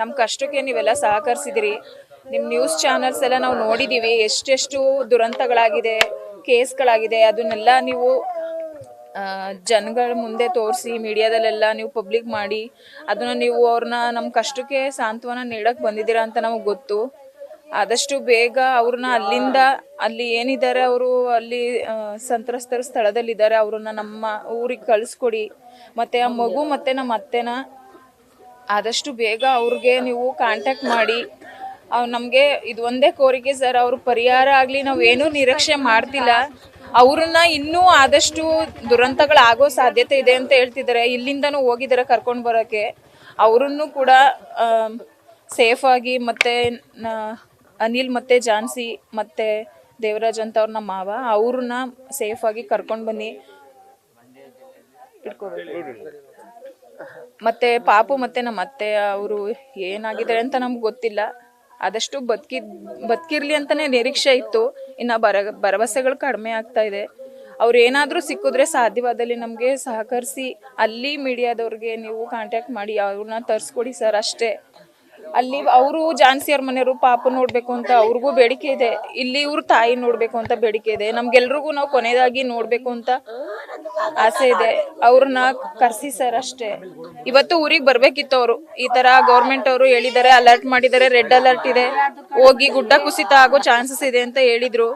ನಮ್ಮ ಕಷ್ಟಕ್ಕೆ ನೀವೆಲ್ಲ ಸಹಕರಿಸಿದಿರಿ. ನಿಮ್ಮ ನ್ಯೂಸ್ ಚಾನಲ್ಸ್ ಎಲ್ಲ ನಾವು ನೋಡಿದ್ದೀವಿ ಎಷ್ಟೆಷ್ಟು ದುರಂತಗಳಾಗಿದೆ, ಕೇಸ್ಗಳಾಗಿದೆ. ಅದನ್ನೆಲ್ಲ ನೀವು ಜನಗಳ ಮುಂದೆ ತೋರಿಸಿ, ಮೀಡಿಯಾದಲ್ಲೆಲ್ಲ ನೀವು ಪಬ್ಲಿಕ್ ಮಾಡಿ, ಅದನ್ನ ನೀವು ಅವ್ರನ್ನ ನಮ್ಮ ಕಷ್ಟಕ್ಕೆ ಸಾಂತ್ವನ ನೀಡಕ್ಕೆ ಬಂದಿದ್ದೀರಾ ಅಂತ ನಮಗೆ ಗೊತ್ತು. ಆದಷ್ಟು ಬೇಗ ಅವ್ರನ್ನ ಅಲ್ಲಿಂದ, ಅಲ್ಲಿ ಏನಿದ್ದಾರೆ ಅವರು, ಅಲ್ಲಿ ಸಂತ್ರಸ್ತರ ಸ್ಥಳದಲ್ಲಿದ್ದಾರೆ, ಅವ್ರನ್ನ ನಮ್ಮ ಊರಿಗೆ ಕಳಿಸ್ಕೊಡಿ. ಮತ್ತೆ ಆ ಮಗು ಮತ್ತೆ ನಮ್ಮ ಅತ್ತೆನ ಆದಷ್ಟು ಬೇಗ ಅವ್ರಿಗೆ ನೀವು ಕಾಂಟ್ಯಾಕ್ಟ್ ಮಾಡಿ. ನಮಗೆ ಇದು ಒಂದೇ ಕೋರಿಕೆ ಸರ್, ಅವ್ರ ಪರಿಹಾರ ಆಗಲಿ ನಾವೇನೂ ನಿರೀಕ್ಷೆ ಮಾಡ್ತಿಲ್ಲ. ಅವ್ರನ್ನ ಇನ್ನೂ ಆದಷ್ಟು ದುರಂತಗಳಾಗೋ ಸಾಧ್ಯತೆ ಇದೆ ಅಂತ ಹೇಳ್ತಿದ್ದಾರೆ ಇಲ್ಲಿಂದನೂ ಹೋಗಿದ್ದಾರೆ ಕರ್ಕೊಂಡು ಬರೋಕ್ಕೆ ಅವರನ್ನು ಕೂಡ ಸೇಫಾಗಿ ಮತ್ತು ಅನಿಲ್ ಮತ್ತು ಜಾನ್ಸಿ ಮತ್ತೆ ದೇವರಾಜ್ ಅಂತ ಅವ್ರನ್ನ ಮಾವ, ಅವ್ರನ್ನ ಸೇಫಾಗಿ ಕರ್ಕೊಂಡು ಬನ್ನಿ. ಇಟ್ಕೋಬೇಕು. ಮತ್ತೆ ಪಾಪು ಮತ್ತೆ ನಮ್ಮ ಅತ್ತೆ, ಅವರು ಏನಾಗಿದ್ದಾರೆ ಅಂತ ನಮ್ಗೆ ಗೊತ್ತಿಲ್ಲ. ಆದಷ್ಟು ಬದುಕಿ, ಬದುಕಿರ್ಲಿ ಅಂತಾನೆ ನಿರೀಕ್ಷೆ ಇತ್ತು. ಇನ್ನ ಬರ, ಭರವಸೆಗಳು ಕಡಿಮೆ ಆಗ್ತಾ ಇದೆ. ಅವ್ರು ಏನಾದರೂ ಸಿಕ್ಕಿದ್ರೆ ಸಾಧ್ಯವಾದಲ್ಲಿ ನಮಗೆ ಸಹಕರಿಸಿ, ಅಲ್ಲಿ ಮೀಡಿಯಾದವ್ರಿಗೆ ನೀವು ಕಾಂಟ್ಯಾಕ್ಟ್ ಮಾಡಿ, ಅವ್ರನ್ನ ತರಿಸ್ಕೊಡಿ ಸರ್ ಅಷ್ಟೇ. ಅಲ್ಲಿ ಅವರು ಜಾನ್ಸಿಯರ್ ಮನೆಯವರು ಪಾಪ ನೋಡ್ಬೇಕು ಅಂತ ಅವ್ರಿಗೂ ಬೇಡಿಕೆ ಇದೆ. ಇಲ್ಲಿ ಇವ್ರ ತಾಯಿ ನೋಡ್ಬೇಕು ಅಂತ ಬೇಡಿಕೆ ಇದೆ. ನಮ್ಗೆಲ್ರಿಗೂ ನಾವು ಕೊನೆಯದಾಗಿ ನೋಡ್ಬೇಕು ಅಂತ ಆಸೆ ಇದೆ. ಅವ್ರನ್ನ ಕರ್ಸಿ ಸರ್ ಅಷ್ಟೇ. ಇವತ್ತು ಊರಿಗೆ ಬರ್ಬೇಕಿತ್ತು ಅವರು. ಈ ತರ ಗೌರ್ಮೆಂಟ್ ಅವರು ಹೇಳಿದ್ದಾರೆ ಅಲರ್ಟ್ ಮಾಡಿದ್ದಾರೆ ರೆಡ್ ಅಲರ್ಟ್ ಇದೆ. ಹೋಗಿ ಗುಡ್ಡ ಕುಸಿತ ಆಗೋ ಚಾನ್ಸಸ್ ಇದೆ ಅಂತ ಹೇಳಿದ್ರು.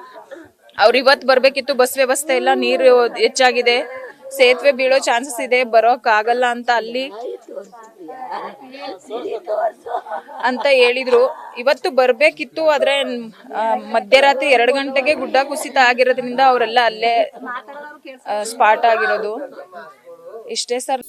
ಅವ್ರು ಇವತ್ತು ಬರ್ಬೇಕಿತ್ತು, ಬಸ್ ವ್ಯವಸ್ಥೆ ಇಲ್ಲ ನೀರು ಹೆಚ್ಚಾಗಿದೆ. ಸೇತುವೆ ಬೀಳೋ ಚಾನ್ಸಸ್ ಇದೆ, ಬರೋಕ್ ಆಗಲ್ಲ ಅಂತ ಅಲ್ಲಿ ಅಂತ ಹೇಳಿದ್ರು. ಇವತ್ತು ಬರ್ಬೇಕಿತ್ತು, ಆದ್ರೆ ಮಧ್ಯರಾತ್ರಿ ಎರಡು ಗಂಟೆಗೆ ಗುಡ್ಡ ಕುಸಿತ ಆಗಿರೋದ್ರಿಂದ ಅವರೆಲ್ಲ ಅಲ್ಲೇ ಸ್ಪಾಟ್ ಆಗಿರೋದು. ಇಷ್ಟೇ ಸರ್.